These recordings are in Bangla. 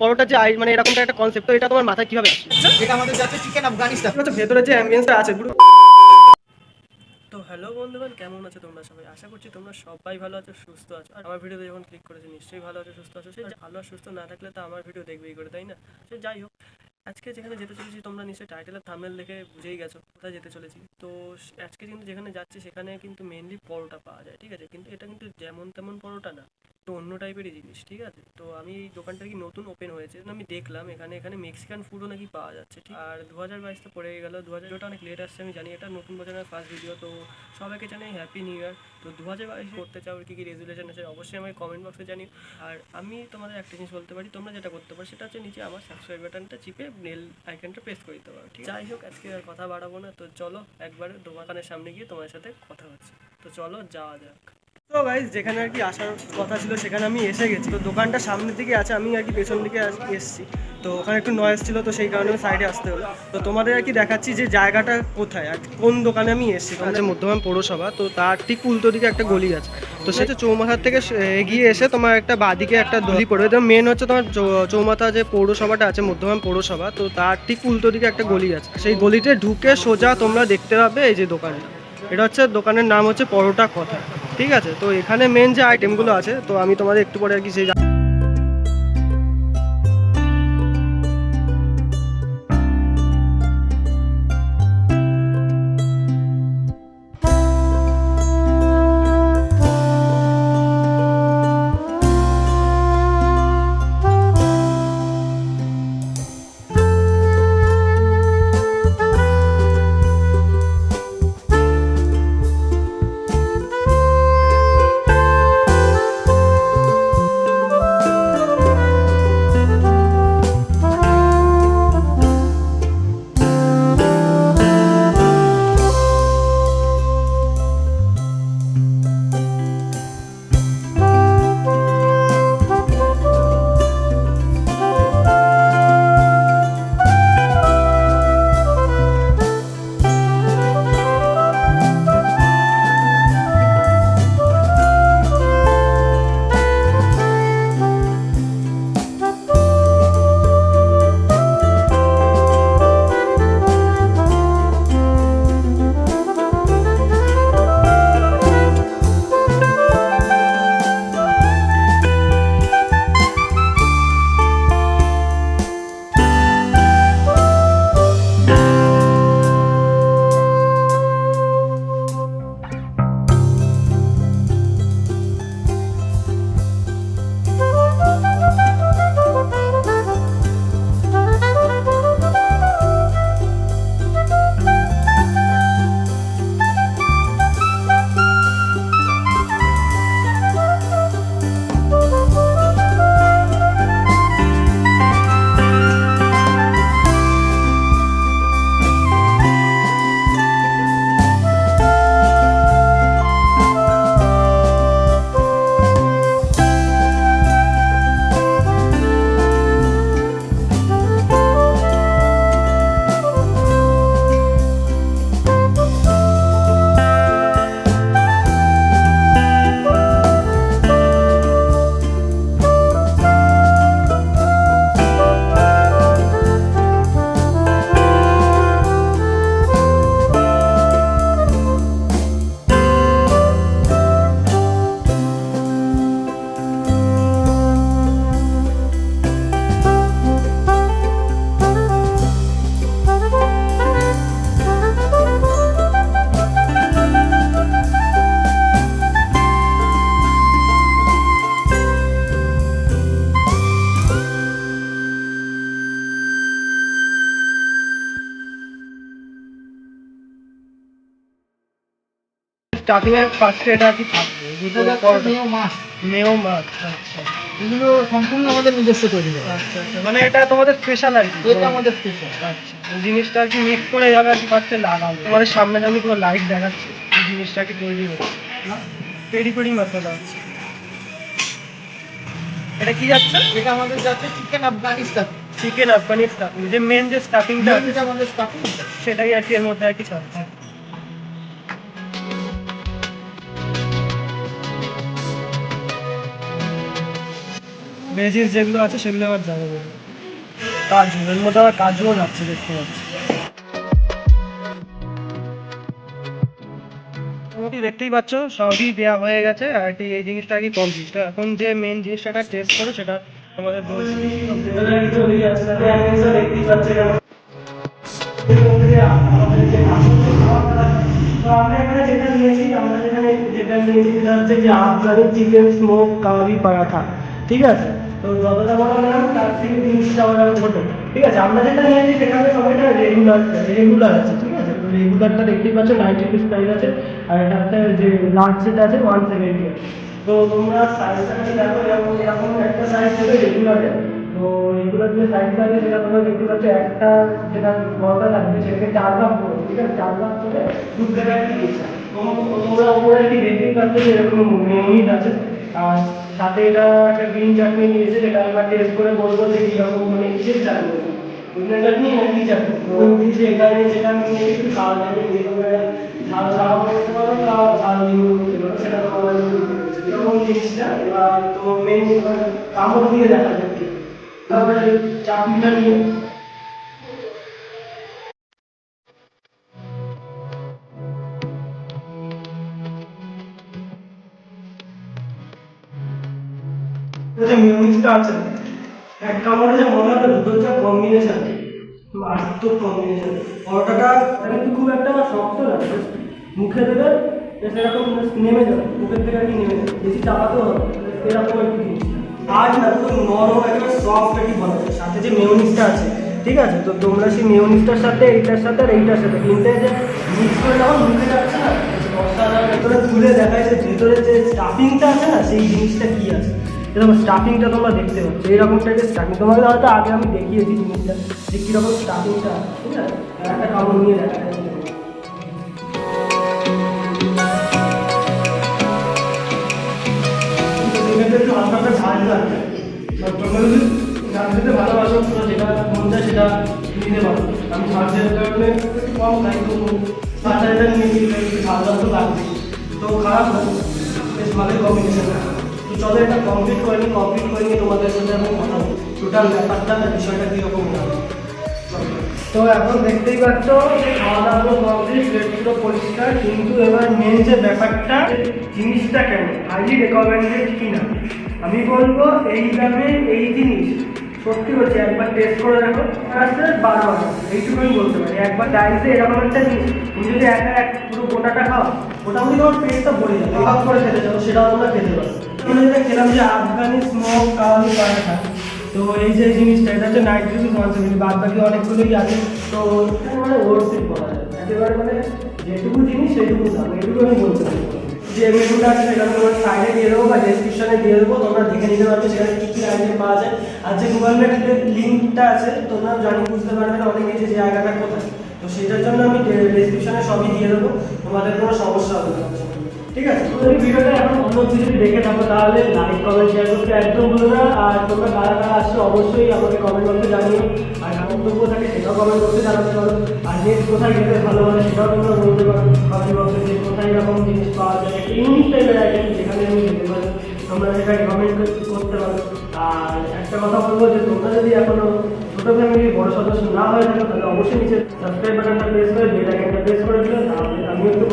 পরোটা যে মানে এরকমটা একটা কনসেপ্ট তো এটা তোমার মাথায় কীভাবে আসছে এটা আমাদের যাচ্ছে চিকেন আফগানিস্তান। হচ্ছে ভেতরে যে অ্যাম্বিয়েন্সটা আছে পুরো তো হ্যালো বন্ধুগণ কেমন আছো তোমরা সবাই? আশা করছি তোমরা সবাই ভালো আছো সুস্থ আছো। আর আমার ভিডিওতে যখন ক্লিক করেছ নিশ্চয়ই ভালো আছো সুস্থ আছো। সে ভালো আর সুস্থ না থাকলে তো আমার ভিডিও দেখবেই করে তাই না? সে যাই হোক আজকে যেখানে যেতে চলেছি তোমরা নিশ্চয়ই টাইটেল আর থামেল দেখে বুঝেই গেছো কোথায় যেতে চলেছি। তো আজকে কিন্তু যেখানে যাচ্ছি সেখানে কিন্তু মেনলি পরোটা পাওয়া যায় ঠিক আছে? কিন্তু এটা কিন্তু যেমন তেমন পরোটা না। তো অন্য টাইপেরই জিনিস, ঠিক আছে? তো আমি এই দোকানটা কি নতুন ওপেন হয়েছে? আমি দেখলাম, এখানে এখানে মেক্সিকান ফুডও নাকি পাওয়া যাচ্ছে, ঠিক? আর দু হাজার বাইশ তো পড়ে গেল দু হাজার অনেক লেট আসছে, আমি জানি এটা নতুন বছরের ফার্স্ট ভিডিও তো সবাইকে জানাই হ্যাপি নিউ ইয়ার তো দু হাজার বাইশ করতে চাও, কি কি রেজুলেশন আছে, অবশ্যই আমাকে কমেন্ট বক্সে জানিও। আর আমি তোমাদের একটা জিনিস বলতে পারি, তোমরা যেটা করতে পারো, সেটা হচ্ছে নিচে আমার সাবস্ক্রাইব বাটনটা চিপে নেল আইকনটা প্রেস করে দিতে পারো, ঠিক যাই হোক, আজকে আর কথা বাড়াবো না, তো চলো একবারে দোকানের সামনে গিয়ে তোমার সাথে কথা হচ্ছে। তো চলো, যাওয়া যাক। তো গাইজ যেখানে আর কি আসার কথা ছিল, সেখানে আমি এসে গেছি। তো দোকানটা সামনের দিকে আছে, আমি আর কি পেছন দিকে এসেছি। তো ওখানে একটু নয়েজ ছিল, তো সেই কারণে সাইডে আসতে হলো। তো তোমাদের আর কি দেখাচ্ছি যে জায়গাটা কোথায় আর কোন দোকানে আমি এসেছি। আছে মধ্যমান পৌরসভা, তো তার ঠিক উল্টো দিকে একটা গলি আছে। তো সে সেটা চৌমাথার থেকে এগিয়ে এসে তোমার একটা বাদিকে একটা দলি পড়বে তো মেন হচ্ছে তোমার চৌমাথা যে পৌরসভাটা আছে, মধ্যমান পৌরসভা, তো তার ঠিক উল্টো দিকে একটা গলি আছে। সেই গলিতে ঢুকে সোজা তোমরা দেখতে পাবে এই যে দোকানটা। এটা হচ্ছে দোকানের নাম হচ্ছে পরোটা কথা। ঠিক আছে? তো এখানে মেন যে আইটেমগুলো আছে, তো আমি তোমাদের একটু পরে আর কি সেই ফার্স্টে এটা কি থাকবে। দুটো মেয় মাছ মেও মাছ আচ্ছা এগুলো সম্পূর্ণ আমাদের নিজস্ব তৈরি আচ্ছা আচ্ছা। মানে এটা তোমাদের স্পেশাল আর কি। এটা আমাদের স্পেশাল আচ্ছা। জিনিসটা আর কি মিক্স করে যাবে আর কি ফার্স্টে লাগাবো তোমাদের পুরো লাইট দেখাচ্ছি জিনিসটা কি তৈরি হচ্ছে। পেরি পেরি মশলা হচ্ছে এটা কি যাচ্ছে? এটা আমাদের যাচ্ছে chicken Afghanistan. Chicken Afghani stuffing যে মেন যে স্টাফিংটা আমাদের স্টাফিং সেটাই আর কি এর মধ্যে আর কি চলছে। ভেজিস যেগুলো আছে সেগুলো আবার যাবে। কাজু এর মধ্যে আবার কাজুও যাচ্ছে দেখতে পাচ্ছি। দেখতেই পাচ্ছ, সবই দেওয়া হয়ে গেছে। আর এই জিনিসটা কি কমপ্লিট এখন যে মেন জিনিসটা টেস্ট করো সেটা আমাদের আমরা যেটা নিয়েছি, আমরা যেখানে যেটা নিয়েছি সেটা হচ্ছে যে আফগানি চিকেন স্মোক কাবাবি পরাঠা ঠিক আছে? তো যতটা বড় নিলাম তার থেকে জিনিসটা আমরা ছোটো। ঠিক আছে, আমরা যেটা নিয়েছি, সেখানে সময়টা রেগুলার রেগুলার আছে, ঠিক আছে? রেগুলারটা দেখতেই পাচ্ছ নাইনটি পিস প্রাইস আছে, আর এটাতে যে লার্জ যেটা আছে ওয়ান সেভেন্টি আছে। তো তোমরা সাইজটা দেখো, এরকম এরকম একটা সাইজ দেবে রেগুলারে তো রেগুলার যে সাইজ থাকে সেটা তোমরা দেখতে পাচ্ছ, একটা যেটা বড়টা লাগবে, সেটাকে চার ভাগ করে, ঠিক আছে? চার ভাগ করে দু জায়গায় তোমরা ওপরে একটি পাচ্ছ যে এরকম মেয়নিজ আছে। আর সাথে এটা একটা গ্রিন চাটনি নিয়েছে যেটা আমরা টেস্ট করে বলব যে কীরকম মানে কিসের চাটনি গ্রিন চাটনি না কি চাটনি তো দিয়েছে এখানে যেটা আমি নিয়ে একটু খাওয়া যাবে এরকম ঝাল ঝাল করতে পারো বা ঝাল দিয়ে করতে পারো সেটা তোমার এরকম জিনিসটা। এবার তো মেন কামড় দিয়ে দেখা যাচ্ছে। তারপরে চাটনিটা নিয়ে আছে এক কামড়ে যে মনে হবে দুটোর যা কম্বিনেশন মারাত্মক কম্বিনেশন পরোটাটা কিন্তু খুব একটা শক্ত না মুখে দেবে just নেমে যাবে, মুখের থেকে আর কি নেমে যাবে। বেশি চাপাতেও হবে এরকম কি জিনিসটা আজ না, পুরো নরম, একেবারে সফট কি বলা যায় সাথে যে মেয়নিজটা আছে, ঠিক আছে? তো তোমরা সেই মেয়নিজটার সাথে, এইটার সাথে আর এইটার সাথে তিনটে যে মিক্স করে যখন মুখে যাচ্ছে না ভেতরে তুলে দেখায় যে, ভেতরে যে স্টাফিংটা আছে না, সেই জিনিসটা কি আছে? এরকম স্টাফিংটা তোমরা দেখতে পাচ্ছ। এরকম টাইপের স্টাফিং তোমাকে হয়তো আগে আমি দেখিয়েছি জিনিসটা, যে কীরকম স্টাফিংটা ঠিক আছে? একটা কামড় নিয়ে দেখা ভালোবাসো যেটা মন চায় সেটা নিতে পারো। আমি খেতে কারণে একটু কম খাই তো নিয়ে একটু ঝাল ঝাল তো লাগবে। তো খারাপ বেশ ভালোই কম্বিনেশন চলো এটা কমপ্লিট করে নিই কমপ্লিট করে নিয়ে তোমাদের সাথে এখন কথা টোটাল ব্যাপারটা না বিষয়টা কীরকম হবে তো এখন দেখতেই পাচ্ছ যে খাওয়া দাওয়া কমপ্লিট প্লেট পরিষ্কার কিন্তু এবার মেন যে ব্যাপারটা জিনিসটা কেন হাইলি রেকমেন্ডেড কিনা? আমি বলব এই দামে এই জিনিস সত্যি বলছি একবার টেস্ট করে দেখো আসলে বারো হাজার এইটুকু আমি বলতে পারি। একবার ডাইসে এরকম একটা জিনিস তুমি যদি একা এক পুরো গোটাটা খাও মোটামুটি তোমার পেটটা ভরে যাবে। অভাব করে খেতে চাও সেটাও তোমরা খেতে পারো এখানে যেটা যে আফগানি স্মোক কাওয়ালি পরাঠা তো এই যে জিনিসটা, এটা হচ্ছে নাইট ওয়ান বাদ বাকি অনেকগুলোই আছে। তো মানে ওয়ার্সিপ বলা যায়। একেবারে মানে যেটুকু জিনিস সেটুকু দাম। এটুকু আমি বলতে পারি। যে মেনুটা আছে সেটা তোমার সাইডে দিয়ে দেবো বা ডেসক্রিপশনে দিয়ে দেবো, তোমরা দেখে নিতে পারবে সেখানে কী কী আইটেম পাওয়া যায়। আর যে গুগল ম্যাপের লিঙ্কটা আছে, তোমরা জানি, বুঝতে পারবে না অনেকে যে জায়গাটা কোথায়। তো সেটার জন্য আমি ডেসক্রিপশনে সবই দিয়ে দেবো। তোমাদের কোনো সমস্যা হবে না। ঠিক আছে এই ভিডিওটা এখন অন্য কিছু দেখে থাকো, তাহলে লাইক কমেন্ট শেয়ার করতে একদম ভুলো না, আর তোমরা কারা কারা আসছো অবশ্যই আমাকে কমেন্ট করতে জানিও, আর মন্তব্য থাকে সেটাও কমেন্ট করতে জানাতে পারো, আর নেক্সট কোথায় গেলে ভালো হয় সেটাও তোমরা বলতে পারো কমেন্ট বক্সে যে কোথায় এরকম জিনিস পাওয়া যায়, একটা ইউনিক টাইপের আইটেম যেখানে আমি যেতে পারি, তোমরা সেটা কমেন্ট করতে পারো। আর একটা কথা বলব যে তোমরা যদি এখনও ছোটো ফ্যামিলির বড় সদস্য না হয়ে থাকো, তাহলে অবশ্যই নিচে সাবস্ক্রাইব বাটনটা প্রেস করে বেল আইকনটা প্রেস করে দিলে তাহলে আমিও একটু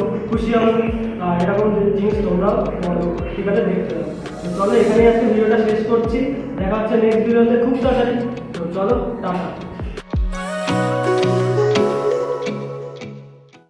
আর এরকম জিনিস তোমরাও ঠিক আছে? দেখতে পাবো চলো, এখানেই আজকে ভিডিওটা শেষ করছি। দেখা হচ্ছে নেক্সট ভিডিওতে খুব তাড়াতাড়ি। তো চলো, টাটা।